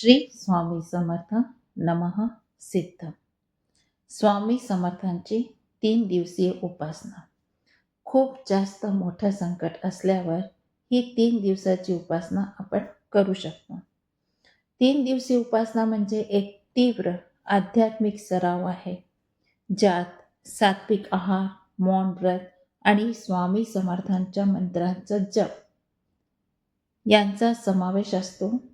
श्री स्वामी समर्थ नमः सिद्ध. स्वामी समर्थांची तीन दिवसीय उपासना. खूप जास्त मोठं संकट असल्यावर ही तीन दिवसाची उपासना आपण करू शकतो. तीन दिवसीय उपासना म्हणजे एक तीव्र आध्यात्मिक सराव आहे ज्यात सात्विक आहार मौन व्रत आणि स्वामी समर्थांच्या मंत्रांचा जप यांचा समावेश असतो.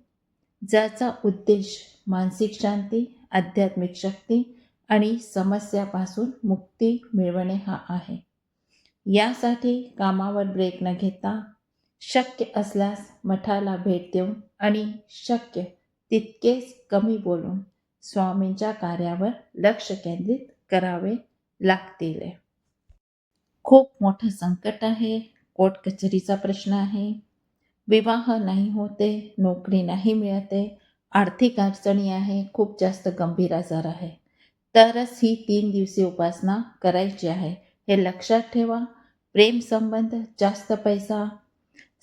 ज्याचा उद्देश मानसिक शांती आध्यात्मिक शक्ती आणि समस्यापासून मुक्ती मिळवणे हा आहे. यासाठी कामावर ब्रेक न घेता शक्य असल्यास मठाला भेट देऊन आणि शक्य तितकेच कमी बोलून स्वामींच्या कार्यावर लक्ष केंद्रित करावे लागतील. खूप मोठं संकट आहे. कोर्ट कचेरीचा प्रश्न आहे. विवाह नाही होते नोकरी नाही मिळते आर्थिक अडचणी आहे खूप जास्त गंभीर आजार आहे. तरच ही तीन दिवसीय उपासना करायची आहे. हे लक्षात ठेवा. प्रेम संबंध जास्त पैसा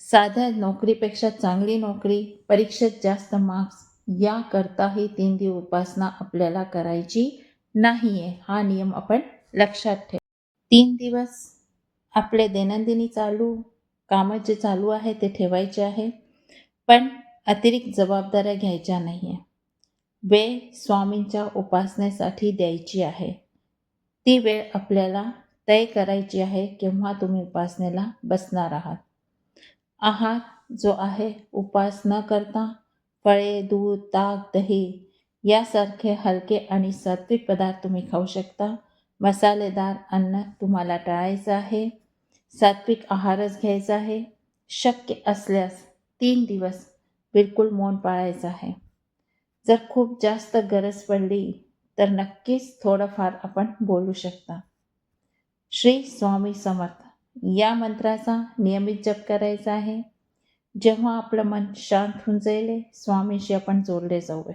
साध्या नोकरीपेक्षा चांगली नोकरी परीक्षेत जास्त मार्क्स याकरता ही तीन दिवस उपासना आपल्याला करायची नाही आहे हा नियम आपण लक्षात ठेव. तीन दिवस आपले दैनंदिनी चालू कामं जे चालू आहे ते ठेवायचे आहे पण अतिरिक्त जबाबदाऱ्या घ्यायच्या नाही आहे वेळ स्वामींच्या उपासनेसाठी द्यायची आहे. ती वेळ आपल्याला तय करायची आहे केव्हा तुम्ही उपासनेला बसणार आहात. आहार जो आहे उपास न करता फळे दूध ताक दही यासारखे हलके आणि सात्विक पदार्थ तुम्ही खाऊ शकता. मसालेदार अन्न तुम्हाला टाळायचं आहे. सात्विक आहारच घ्यायचा आहे. शक्य असल्यास तीन दिवस बिलकुल मौन पाळायचं आहे. जर खूप जास्त गरज पडली तर नक्कीच थोडंफार आपण बोलू शकता. श्री स्वामी समर्थ या मंत्राचा नियमित जप करायचा आहे. जेव्हा आपलं मन शांत होऊन जाईल स्वामीशी आपण जोडले जाऊया.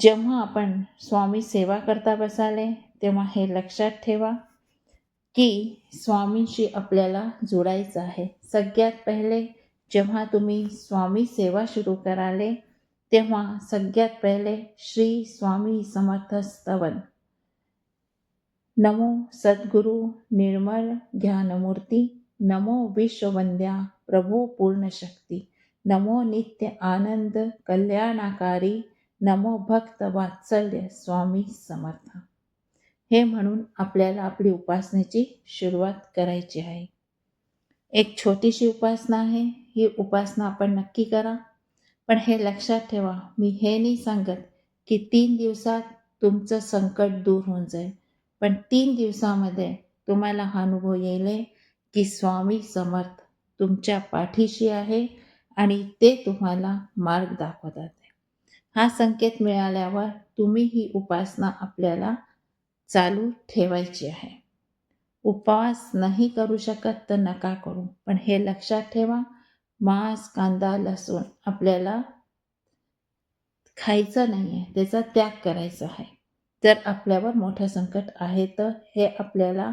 जेव्हा आपण स्वामी सेवा करता बसाले तेव्हा हे लक्षात ठेवा. की स्वामींशी आपल्याला जोडायचं आहे. सगळ्यात पहिले जेव्हा तुम्ही स्वामी सेवा सुरू कराले तेव्हा सगळ्यात पहिले श्री स्वामी समर्थ स्तवन. नमो सद्गुरु निर्मल ज्ञानमूर्ती नमो विश्ववंद्या प्रभो पूर्णशक्ती नमो नित्य आनंद कल्याणाकारी नमो भक्त वात्सल्य स्वामी समर्थ. हे म्हणून आपल्याला आपली उपासनेची सुरुवात करायची आहे. एक छोटीशी उपासना आहे. ही उपासना आपण नक्की करा. पण हे लक्षात ठेवा मी हे नाही सांगत की तीन दिवसात तुमचं संकट दूर होऊन जाईल. पण तीन दिवसामध्ये तुम्हाला हा अनुभव येईल की स्वामी समर्थ तुमच्या पाठीशी आहे आणि ते तुम्हाला मार्ग दाखवतात. हा संकेत मिळाल्यावर तुम्ही ही उपासना आपल्याला चालू ठेवायची आहे. उपवास नाही करू शकत तर नका करू पण हे लक्षात ठेवा मांस कांदा लसूण आपल्याला खायचं नाही आहे त्याचा त्याग करायचा आहे. जर आपल्यावर मोठं संकट आहे तर हे आपल्याला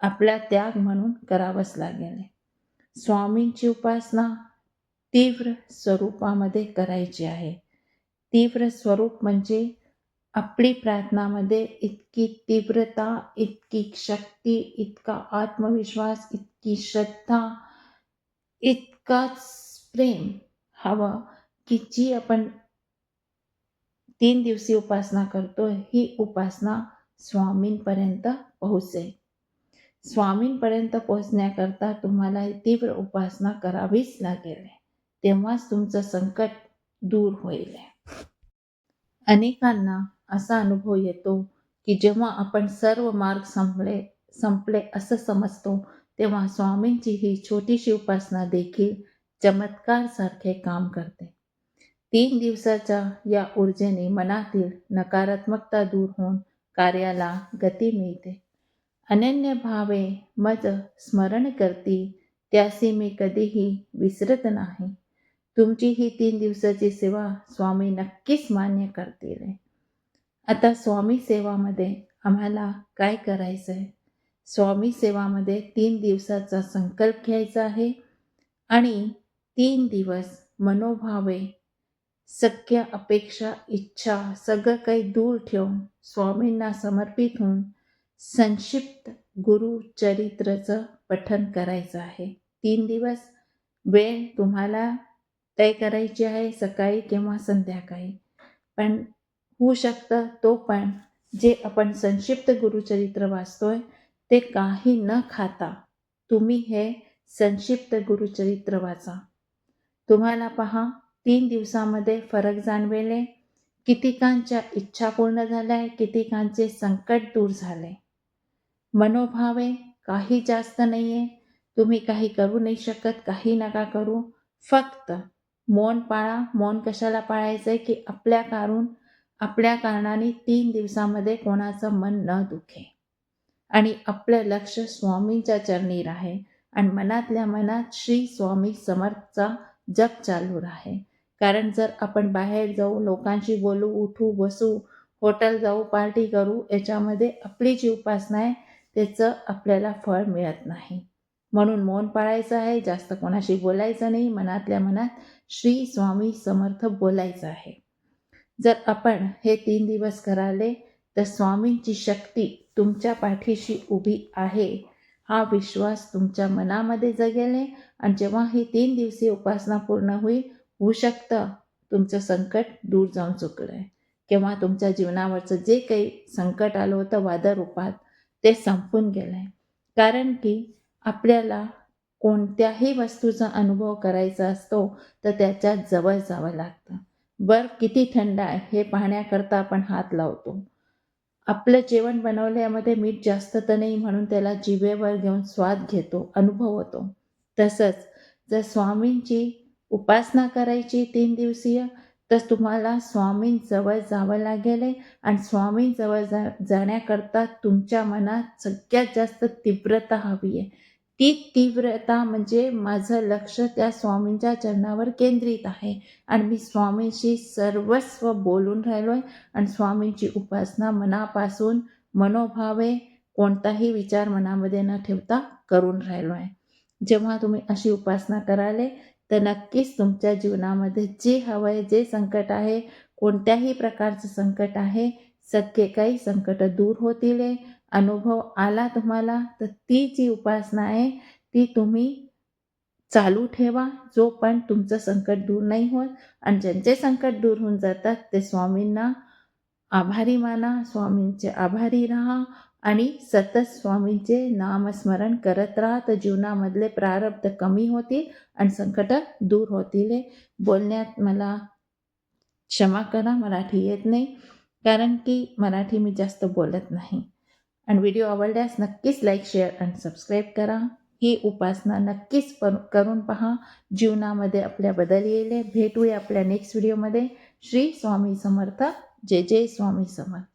आपला त्याग म्हणून करावंच लागेल. स्वामींची उपासना तीव्र स्वरूपामध्ये करायची आहे. तीव्र स्वरूप म्हणजे आपली प्रार्थनामध्ये इतकी तीव्रता इतकी शक्ती इतका आत्मविश्वास इतकी श्रद्धा इतकाच प्रेम हवं की जी आपण तीन दिवशी उपासना करतो ही उपासना स्वामींपर्यंत पोहोचेल. स्वामींपर्यंत पोहोचण्याकरता तुम्हाला तीव्र उपासना करावीच लागेल. तेव्हाच तुमचं संकट दूर होईल. अनेकांना असा अनुभव येतो की जेव्हा आपण सर्व मार्ग संपले संपले असं समजतो तेव्हा स्वामींची ही छोटीशी उपासना देखील चमत्कारसारखे काम करते. तीन दिवसाच्या या ऊर्जेने मनातील नकारात्मकता दूर होऊन कार्याला गती मिळते. अनन्य भावे मज स्मरण करती त्यासी मी कधीही विसरत नाही. तुमची ही तीन दिवसाची सेवा स्वामी नक्कीच मान्य करतील आता स्वामी सेवामध्ये आम्हाला काय करायचं आहे स्वामी सेवामध्ये तीन दिवसाचा संकल्प घ्यायचा आहे आणि तीन दिवस मनोभावे सख्य अपेक्षा इच्छा सगळं काही दूर ठेवून स्वामींना समर्पित होऊन संक्षिप्त गुरुचरित्राचं पठन करायचं आहे. तीन दिवस वेळ तुम्हाला तय करायची आहे सकाळी किंवा संध्याकाळी. पण होऊ शकतं तो पण. जे आपण संक्षिप्त गुरुचरित्र वाचतोय ते काही न खाता तुम्ही हे संक्षिप्त गुरुचरित्र वाचा. तुम्हाला पहा तीन दिवसामध्ये फरक जाणवेले. कितीकांच्या इच्छा पूर्ण झाल्या कितीकांचे संकट दूर झाले. मनोभावे काही जास्त नाही आहे तुम्ही काही करू नाही शकत काही नका करू. फक्त मौन पाळा मौन कशाला पाळायचं आहे की आपल्या कारण आपल्या कारणाने तीन दिवसामध्ये कोणाचं मन न दुखे. आणि आपलं लक्ष स्वामींच्या चरणी राहे आणि मनातल्या मनात श्री स्वामी समर्थचा जप चालू राहे. कारण जर आपण बाहेर जाऊ लोकांशी बोलू उठू बसू हॉटेल जाऊ पार्टी करू याच्यामध्ये आपली जी उपासना आहे त्याचं आपल्याला फळ मिळत नाही. म्हणून मौन पाळायचं आहे. जास्त कोणाशी बोलायचं नाही. मनातल्या मनात श्री स्वामी समर्थ बोलायचं आहे. जर आपण हे तीन दिवस कराले तर स्वामींची शक्ती तुमच्या पाठीशी उभी आहे. हा विश्वास तुमच्या मनामध्ये जगेल आणि जेव्हा ही तीन दिवसीय उपासना पूर्ण होईल होऊ शकतं. तुमचं संकट दूर जाऊन चुकलं आहे किंवा तुमच्या जीवनावरचं जे काही संकट आलं होतं वादरूपात ते संपून गेलं आहे कारण की आपल्याला कोणत्याही वस्तूचा अनुभव करायचा असतो तर त्याच्याजवळ जावं लागतं. बर्फ किती थंड आहे हे पाहण्याकरता आपण हात लावतो. आपलं जेवण बनवल्यामध्ये मीठ जास्त तर नाही म्हणून त्याला जिभेवर घेऊन स्वाद घेतो अनुभव होतो. तसंच जर स्वामींची उपासना करायची तीन दिवसीय तर तुम्हाला स्वामींजवळ जावं लागेल आणि स्वामींजवळ जा जाण्याकरता तुमच्या मनात सगळ्यात जास्त तीव्रता हवी आहे. ती तीव्रता म्हणजे माझं लक्ष त्या स्वामींच्या चरणावर केंद्रित आहे. आणि मी स्वामींशी सर्वस्व बोलून राहिलो आहे आणि स्वामींची उपासना मनापासून मनोभावे कोणताही विचार मनामध्ये न ठेवता करून राहिलो आहे जेव्हा तुम्ही अशी उपासना कराले तर नक्कीच तुमच्या जीवनामध्ये जे हवं आहे जे संकट आहे कोणत्याही प्रकारचं संकट आहे सगळे काही संकट दूर होतील. अनुभव आला तुम्हाला तर ती जी उपासना आहे ती तुम्ही चालू ठेवा. जो पण तुमचं संकट दूर नाही होत आणि ज्यांचे संकट दूर होऊन जातात ते स्वामींना आभारी माना. स्वामींचे आभारी राहा आणि सतत स्वामींचे नामस्मरण करत राहा. तर जीवनामधले प्रारब्ध कमी होतील आणि संकट दूर होतील. बोलण्यात मला क्षमा करा मराठी येत नाही कारण की मराठी मी जास्त बोलत नाही. आणि व्हिडिओ आवडल्यास नक्कीच लाईक शेअर आणि सबस्क्राईब करा. ही उपासना नक्कीच करून पहा. जीवनामध्ये आपल्या बदल येईल. भेटूया आपल्या नेक्स्ट व्हिडिओमध्ये श्री स्वामी समर्थ. जय जय स्वामी समर्थ.